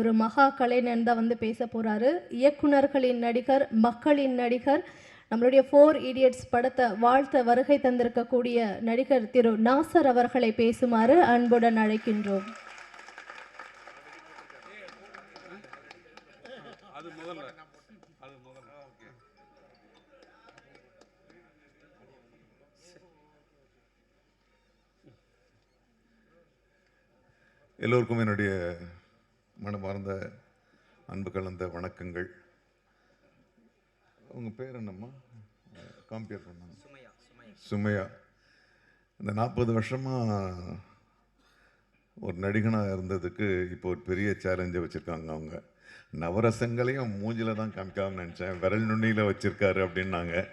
ஒரு மகா கலைஞன் தான் வந்து பேச போறாரு. இயக்குனர்களின் நடிகர் மக்களின் நடிகர் நம்மளுடைய ஃபோர் இடியட்ஸ் படத்தை வாழ்த்த வருகை தந்திருக்கக்கூடிய நடிகர் திரு நாசர் அவர்களை பேசுமாறு அன்புடன் அழைக்கின்றோம். எல்லோருக்கும் என்னுடைய மனமார்ந்த அன்பு கலந்த வணக்கங்கள். உங்கள் பேர் என்னம்மா? காம்பியர் பண்ணாங்க சுமையா இந்த நாற்பது வருஷமாக ஒரு நடிகனாக இருந்ததுக்கு இப்போ ஒரு பெரிய சேலஞ்சை வச்சுருக்காங்க அவங்க. நவரசங்களையும் மூஞ்சில தான் காமிக்காம நினச்சேன். விரல் நுண்ணியில் வச்சுருக்காரு அப்படின்னாங்க.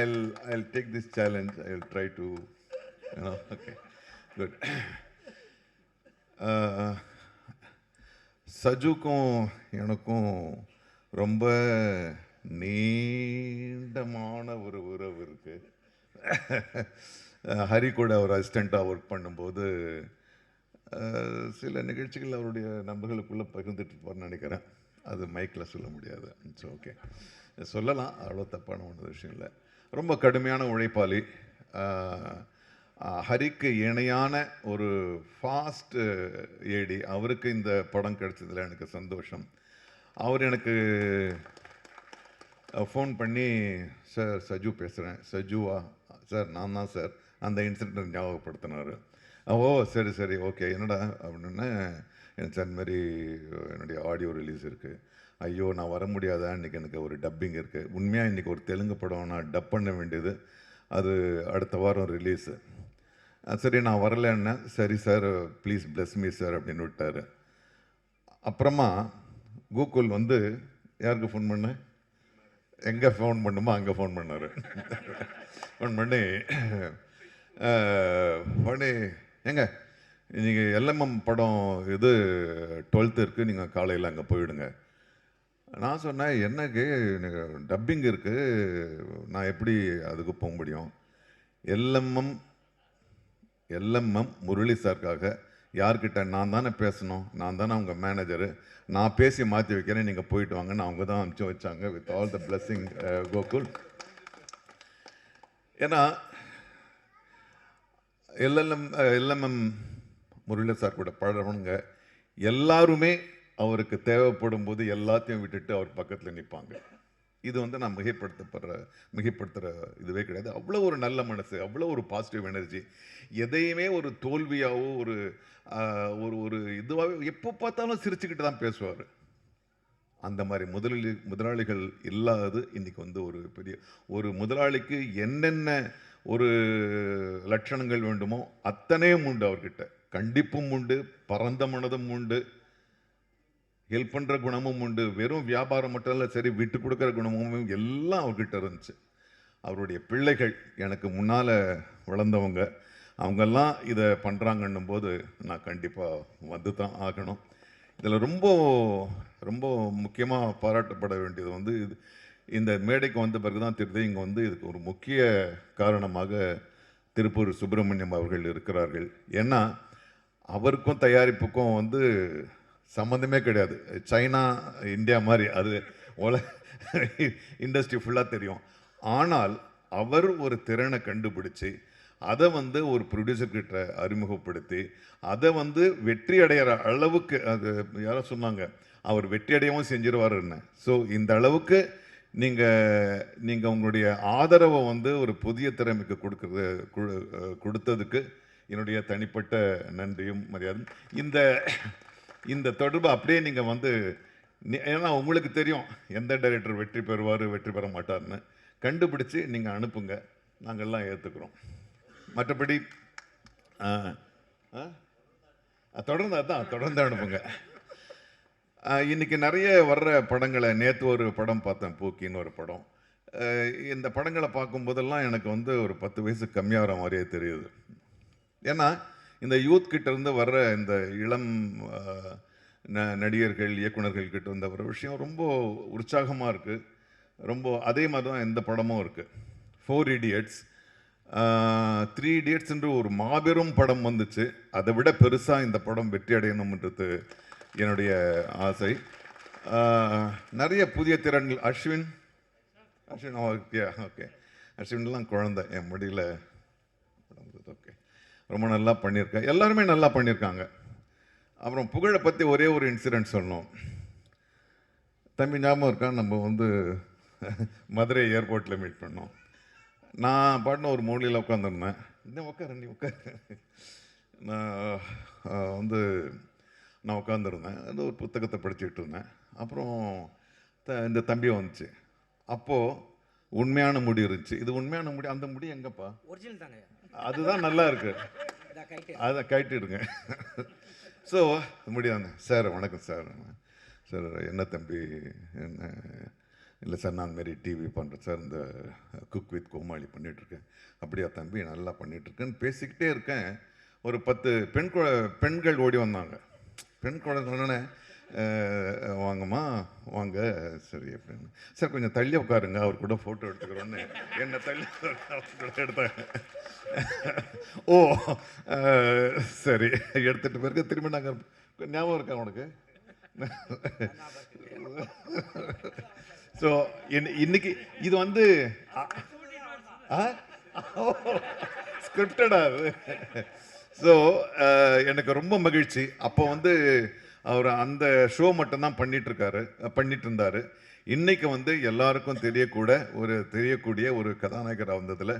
I'll I'll take this challenge I will try to okay good சஜுக்கும் எனக்கும் ரொம்ப நீண்டமான ஒரு உறவு இருக்குது ஹரி கூட அவர் அசிஸ்டண்ட்டாக ஒர்க் பண்ணும்போது சில நிகழ்ச்சிகள் அவருடைய நண்பர்களுக்குள்ளே பகிர்ந்துட்டு இருப்பார்னு நினைக்கிறேன். அது மைக்கில் சொல்ல முடியாது. இட்ஸ் ஓகே சொல்லலாம். அவ்வளோ தப்பான ஒன்று விஷயம் இல்லை. ரொம்ப கடுமையான உழைப்பாளி. ஹரிக்கு இணையான ஒரு ஃபாஸ்ட் ஏடி அவருக்கு இந்த படம் கிடைச்சதில் எனக்கு சந்தோஷம். அவர் எனக்கு ஃபோன் பண்ணி சார் சஜு பேசுகிறேன் சஜுவா சார் நான் தான் சார் அந்த இன்சிடென்ட் ஞாபகப்படுத்தினார். ஓ சரி சரி ஓகே என்னடா? அப்படின்னா எனக்கு சார் மாதிரி என்னுடைய ஆடியோ ரிலீஸ் இருக்குது ஐயோ நான் வர முடியாதா? இன்றைக்கி எனக்கு ஒரு டப்பிங் இருக்குது உண்மையாக இன்றைக்கி ஒரு தெலுங்கு படம் நான் டப் பண்ண வேண்டியது. அது அடுத்த வாரம் ரிலீஸு சரி நான் வரலன்னேன் சரி sir please bless me sir அப்படின்னு விட்டார். அப்புறமா கூகுள் வந்து யாருக்கு ஃபோன் பண்ணேன் எங்கே ஃபோன் பண்ணுமோ? அங்கே ஃபோன் பண்ணார். ஃபோன் பண்ணி அஹ், எங்க? ஏங்க நீங்கள் எல்எம்எம் படம் இது டுவெல்த்து இருக்குது நீங்கள் காலையில் அங்கே போயிடுங்க. நான் சொன்னேன் என்னக்கு? எனக்கு டப்பிங் இருக்குது நான் எப்படி அதுக்கு போக முடியும்? எல்எம்எம் எல்எம்எம் முரளி சார்க்காக யார்கிட்ட நான் தானே பேசணும் நான் தானே அவங்க மேனேஜரு நான் பேசி மாற்றி வைக்கிறேன் நீங்கள் போயிட்டு வாங்கன்னு அவங்க தான் அனுப்பிச்சு வச்சாங்க with all the blessing Gokul. ஏன்னா எல்எல்எம் எல்எம்எம் முரளி சார் கூட பழகிறவங்க எல்லாருமே அவருக்கு தேவைப்படும் போது எல்லாத்தையும் விட்டுட்டு அவர் பக்கத்தில் நிற்பாங்க இது வந்து நான் மிகைப்படுத்தப்படுற மிகைப்படுத்துகிற இதுவே கிடையாது. அவ்வளோ ஒரு நல்ல மனசு அவ்வளோ ஒரு பாசிட்டிவ் எனர்ஜி எதையுமே ஒரு தோல்வியாகவோ ஒரு ஒரு ஒரு இதுவாகவே எப்போ பார்த்தாலும் சிரிச்சுக்கிட்டு தான் பேசுவார். அந்த மாதிரி முதலாளி முதலாளிகள் இல்லாதது இன்றைக்கி வந்து ஒரு பெரிய ஒரு முதலாளிக்கு என்னென்ன ஒரு லட்சணங்கள் வேண்டுமோ அத்தனையும் உண்டு அவர்கிட்ட. கண்டிப்பும் உண்டு பரந்த மனதும் உண்டு. ஹெல்ப் பண்ணுற குணமும் உண்டு. வெறும் வியாபாரம் மட்டும் இல்லை சரி விட்டு கொடுக்குற குணமும் எல்லாம் அவர்கிட்ட இருந்துச்சு. அவருடைய பிள்ளைகள் எனக்கு முன்னால் வளர்ந்தவங்க. அவங்கெல்லாம் இதை பண்ணுறாங்கன்னும் போது நான் கண்டிப்பாக வந்து தான் ஆகணும். இதில் ரொம்ப ரொம்ப முக்கியமாக பாராட்டப்பட வேண்டியது வந்து இது இந்த மேடைக்கு வந்த பிறகு தான் தெரியுது இங்கே வந்து இதுக்கு ஒரு முக்கிய காரணமாக திருப்பூர் சுப்பிரமணியம் அவர்கள் இருக்கிறார்கள். ஏன்னா அவருக்கும் தயாரிப்புக்கும் வந்து சம்மந்தமே கிடையாது. சைனா இந்தியா மாதிரி அது உல இண்டஸ்ட்ரி ஃபுல்லாக தெரியும். ஆனால் அவர் ஒரு திறனை கண்டுபிடிச்சு அதை வந்து ஒரு ப்ரொடியூசர்கிட்ட அறிமுகப்படுத்தி அதை வந்து வெற்றி அடையிற அளவுக்கு அது யாரோ சொன்னாங்க அவர் வெற்றி அடையவும் செஞ்சிருவாருன்னு ஸோ இந்த அளவுக்கு நீங்கள் நீங்கள் உங்களுடைய ஆதரவை வந்து ஒரு புதிய திறமைக்கு கொடுக்கறது கொடுத்ததுக்கு என்னுடைய தனிப்பட்ட நன்றியும் மரியாதையும். இந்த இந்த தொடர்பு அப்படியே நீங்கள் வந்து ஏன்னா உங்களுக்கு தெரியும் எந்த டைரக்டர் வெற்றி பெறுவார் வெற்றி பெற மாட்டார்னு கண்டுபிடிச்சு நீங்கள் அனுப்புங்க. நாங்கள்லாம் ஏற்றுக்கிறோம் மற்றபடி ஆ, ஆ? தொடர்ந்து அதான் தொடர்ந்து அனுப்புங்க. இன்றைக்கி நிறைய வர்ற படங்களை நேற்று ஒரு படம் பார்த்தேன் பூக்கின்னு ஒரு படம். இந்த படங்களை பார்க்கும்போதெல்லாம் எனக்கு வந்து ஒரு பத்து வயசு கம்மியாகிற மாதிரியே தெரியுது. ஏன்னா இந்த யூத் கிட்டேருந்து வர்ற இந்த இளம் ந- நடிகர்கள் இயக்குனர்கள் கிட்ட இருந்த வர விஷயம் ரொம்ப உற்சாகமாக இருக்குது ரொம்ப அதே மாதிரி தான் இந்த படமும் இருக்குது ஃபோர் இடியட்ஸ் த்ரீ இடியட்ஸ் என்று ஒரு மாபெரும் படம் வந்துச்சு. அதை விட பெருசாக இந்த படம் வெற்றி அடையணும்ன்றது என்னுடைய ஆசை. நிறைய புதிய திறன்கள். Ashwin? Ashwin oh, okay okay அஸ்வின்லாம் குழந்தை. என் முடியல. ரொம்ப நல்லா பண்ணியிருக்கேன் எல்லாருமே நல்லா பண்ணியிருக்காங்க. அப்புறம் புகழை பற்றி ஒரே ஒரு இன்சிடென்ட் சொல்லணும். தம்பி ஞாபகம் இருக்கா? நம்ம வந்து மதுரை ஏர்போர்ட்டில் மீட் பண்ணோம். நான் பாட்டின ஒரு மூலையில் உட்காந்துருந்தேன் இன்னும் உட்கார நீ உட்காரு. நான் வந்து நான் உட்காந்துருந்தேன் அந்த ஒரு புத்தகத்தை படிச்சுக்கிட்டு இருந்தேன். அப்புறம் த இந்த தம்பி வந்துச்சு. அப்போது உண்மையான முடி இருந்துச்சு. இது உண்மையான முடி அந்த முடி எங்கப்பா? ஒரிஜினல் தாங்க அதுதான் நல்லா இருக்கு. அதை கட்டிடுங்க ஸோ முடியாது சார் வணக்கம் சார். சார் என்ன தம்பி என்ன? இல்லை சார் நான் மாரி டிவி பண்ணுறேன் சார் இந்த குக் வித் கோமாளி பண்ணிகிட்ருக்கேன் அப்படியா தம்பி? நல்லா பண்ணிகிட்ருக்கேன்னு பேசிக்கிட்டே இருக்கேன். ஒரு பத்து பெண் குழ பெண்கள் ஓடி வந்தாங்க. பெண் குழந்தை வாங்கம்மா வாங்க. சரி அப்படின்னு சார் கொஞ்சம் தள்ளி உட்காருங்க. அவர் கூட ஃபோட்டோ எடுத்துக்கிறோன்னு. என்னை தள்ளி அவர் கூட எடுத்தாங்க. ஓ சரி. எடுத்துட்டு பிறகு திரும்பி நாங்கள் ஞாபகம் இருக்கா உனக்கு? ஸோ இன்னைக்கு இது வந்து ஸ்கிரிப்டடா அது? ஸோ எனக்கு ரொம்ப மகிழ்ச்சி. அப்போ வந்து அவர் அந்த ஷோ மட்டும்தான் பண்ணிட்டு இருக்காரு பண்ணிட்டு இருந்தார் இன்னைக்கு வந்து எல்லாருக்கும் தெரியக்கூட ஒரு தெரியக்கூடிய ஒரு கதாநாயகராக வந்ததில்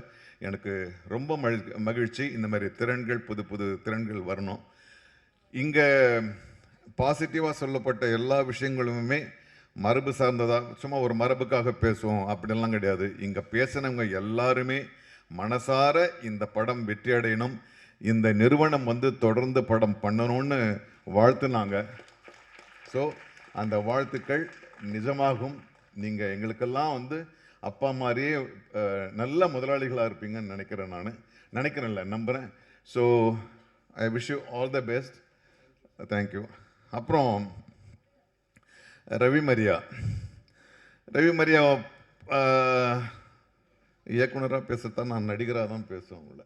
எனக்கு ரொம்ப மகிழ் மகிழ்ச்சி. இந்த மாதிரி திறன்கள் புது புது திறன்கள் வரணும். இங்கே பாசிட்டிவாக சொல்லப்பட்ட எல்லா விஷயங்களுமே மரபு சார்ந்ததாக சும்மா ஒரு மரபுக்காக பேசுவோம். அப்படிலாம் கிடையாது. இங்கே பேசினவங்க எல்லாருமே மனசார இந்த படம் வெற்றி அடையணும். இந்த நிறுவனம் வந்து தொடர்ந்து படம் பண்ணணும்னு வாழ்த்துனாங்க. ஸோ அந்த வாழ்த்துக்கள் நிஜமாகும். நீங்கள் எங்களுக்கெல்லாம் வந்து அப்பா மாதிரியே நல்ல முதலாளிகளாக இருப்பீங்கன்னு நினைக்கிறேன் நான். நினைக்கிறேன்ல நம்புகிறேன் so I wish you all the best thank you அப்புறம் ரவி மரியா. ரவி மரியா இயக்குனராக பேசத்தான் நான் நடிகராக தான் பேசுவேன் உங்களை.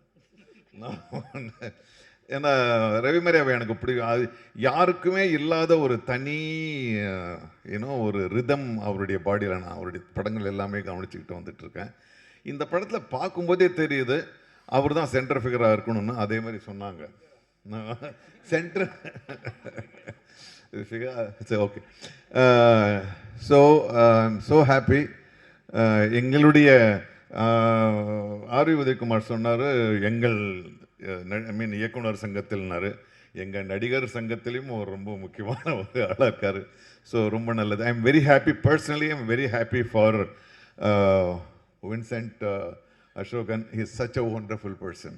நான் ஏன்னா ரவிமரியாவை எனக்கு பிடிக்கும். அது யாருக்குமே இல்லாத ஒரு தனி ஏன்னோ ஒரு ரிதம் அவருடைய பாடியில் நான் அவருடைய படங்கள் எல்லாமே கவனிச்சுக்கிட்டு வந்துட்டுருக்கேன். இந்த படத்தில் பார்க்கும்போதே தெரியுது அவர் தான் சென்டர் ஃபிகராக இருக்கணும்னு அதே மாதிரி சொன்னாங்க. சென்டர் சரி ஓகே ஸோ ஸோ ஹாப்பி எங்களுடைய ஆர்வி உதயகுமார் சொன்னார் எங்கள் ஐ மீன் இயக்குனர் சங்கத்தில்னாரு. எங்கள் நடிகர் சங்கத்திலையும் ஒரு ரொம்ப முக்கியமான ஒரு ஆளாக இருக்கார். ஸோ ரொம்ப நல்லது. I am very happy personally I am very happy for Vincent Ashokan is such a wonderful person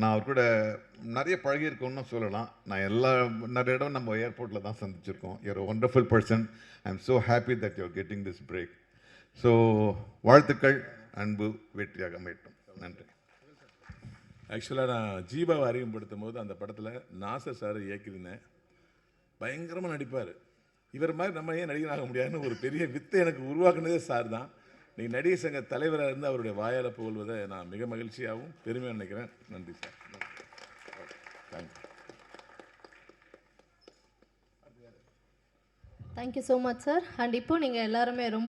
நான் அவர் கூட நிறைய பழகியிருக்கோம்னு சொல்லலாம். நான் எல்லா நிறைய இடம் நம்ம ஏர்போர்ட்டில் தான் சந்திச்சிருக்கோம். You're wonderful person I am so happy that you're getting this break so வாழ்த்துக்கள் அன்பு வெற்றியாக அமையட்டும். நன்றி. ஆக்சுவலாக நான் ஜீபாவை அறிமுகப்படுத்தும் போது அந்த படத்தில் நாசர் சார் இயக்கியிருந்தேன் பயங்கரமாக நடிப்பார். இவர் மாதிரி நம்ம ஏன் நடிகனாக முடியாதுன்னு ஒரு பெரிய வித்தை எனக்கு உருவாக்குனதே சார் தான். நீங்கள் நடிகர் சங்க தலைவராக இருந்து அவருடைய வாயால் புகழ்வதை நான் மிக மகிழ்ச்சியாகவும் பெருமையாக நினைக்கிறேன். நன்றி sir. Thank you thank you so much sir and இப்போ நீங்கள் எல்லாருமே ரொம்ப